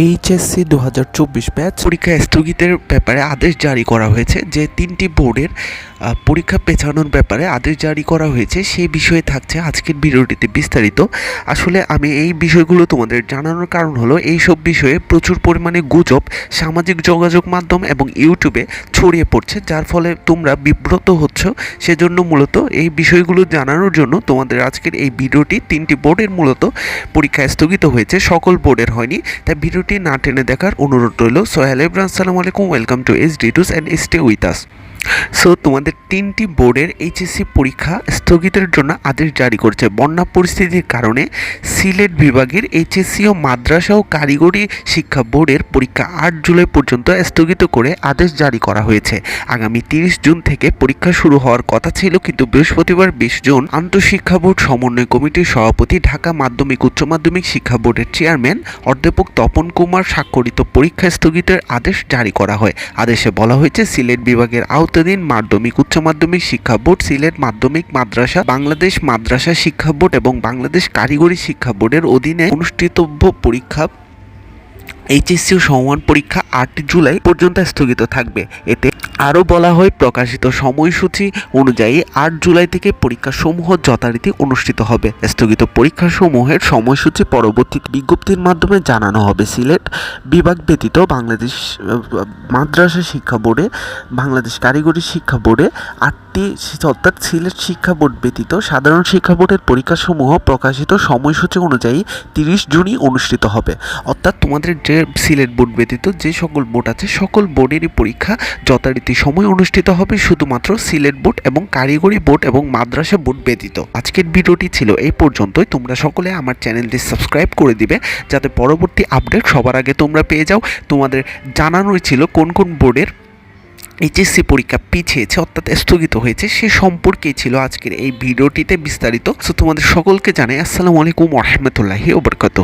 HSC দু হাজার চব্বিশ ব্যাচ পরীক্ষা স্থগিতের ব্যাপারে আদেশ জারি করা হয়েছে যে তিনটি বোর্ডের পরীক্ষা পেছানোর ব্যাপারে আদেশ জারি করা হয়েছে, সেই বিষয়ে থাকছে আজকের ভিডিওটিতে বিস্তারিত। আসলে আমি এই বিষয়গুলো তোমাদের জানানোর কারণ হলো এই সব বিষয়ে প্রচুর পরিমাণে গুজব, সামাজিক যোগাযোগ মাধ্যম এবং ইউটিউবে ছড়িয়ে পড়ছে, যার ফলে তোমরা বিব্রত হচ্ছ। সেজন্য মূলত এই বিষয়গুলো জানানোর জন্য তোমাদের আজকের এই ভিডিওটি তিনটি বোর্ডের মূলত পরীক্ষা স্থগিত হয়েছে, সকল বোর্ডের হয়নি। তাই ভিডিওটি না টেনে দেখার অনুরোধ রইল। সো হ্যালো ইব্রান সালাম আলাইকুম, ওয়েলকাম টু এস ডি টুস and stay with us. So তোমাদের তিনটি বোর্ডের এইচএসসি পরীক্ষা স্থগিতের জন্য আদেশ জারি করছে। বন্যা পরিস্থিতির কারণে সিলেট বিভাগের এইচএসসি ও মাদ্রাসা ও কারিগরি শিক্ষা বোর্ডের পরীক্ষা আট জুলাই পর্যন্ত স্থগিত করে আদেশ জারি করা হয়েছে। আগামী তিরিশ জুন থেকে পরীক্ষা শুরু হওয়ার কথা ছিল, কিন্তু বৃহস্পতিবার বিশ জুন আন্তঃশিক্ষা বোর্ড সমন্বয় কমিটির সভাপতি ঢাকা মাধ্যমিক উচ্চ মাধ্যমিক শিক্ষা বোর্ডের চেয়ারম্যান অধ্যাপক তপন কুমার স্বাক্ষরিত পরীক্ষা স্থগিতের আদেশ জারি করা হয়। আদেশে বলা হয়েছে, সিলেট বিভাগের আওতাধীন মাধ্যমিক, উচ্চ মাধ্যমিক শিক্ষা বোর্ড, সিলেট মাধ্যমিক মাদ্রাসা, বাংলাদেশ মাদ্রাসা শিক্ষা বোর্ড এবং বাংলাদেশ কারিগরি শিক্ষা বোর্ডের অধীনে অনুষ্ঠিতব্য পরীক্ষা এইচএসসি সমমান পরীক্ষা আট জুলাই পর্যন্ত স্থগিত থাকবে। এতে আরও বলা হয়, প্রকাশিত সময়সূচি অনুযায়ী আট জুলাই থেকে পরীক্ষাসমূহ যথারীতি অনুষ্ঠিত হবে। স্থগিত পরীক্ষাসমূহের সময়সূচি পরবর্তী বিজ্ঞপ্তির মাধ্যমে জানানো হবে। সিলেট বিভাগ ব্যতীত বাংলাদেশ, মাদ্রাসা শিক্ষা বোর্ডে, বাংলাদেশ কারিগরি শিক্ষা বোর্ডে আটটি অর্থাৎ সিলেট শিক্ষা বোর্ড ব্যতীত সাধারণ শিক্ষা বোর্ডের পরীক্ষাসমূহ প্রকাশিত সময়সূচি অনুযায়ী তিরিশ জুনই অনুষ্ঠিত হবে। অর্থাৎ তোমাদের যে সিলেট বোর্ড ব্যতীত যে সকল বোর্ড আছে, সকল বোর্ডেরই পরীক্ষা যথারীতি সময় অনুষ্ঠিত হবে শুধুমাত্র সিলেট বোর্ড এবং কারিগরি বোর্ড এবং মাদ্রাসা বোর্ড ব্যতীত। আজকের ভিডিওটি ছিল এই পর্যন্তই। তোমরা সকলে আমার চ্যানেলটি সাবস্ক্রাইব করে দিবে যাতে পরবর্তী আপডেট সবার আগে তোমরা পেয়ে যাও। তোমাদের জানানোই ছিল কোন কোন বোর্ডের এইচএসসি পরীক্ষা পিছিয়েছে অর্থাৎ স্থগিত হয়েছে সে সম্পর্কেই ছিল আজকের এই ভিডিওটিতে বিস্তারিত। সো তোমাদের সকলকে জানাই আসসালামু আলাইকুম রহমতুল্লাহি ওবরকাত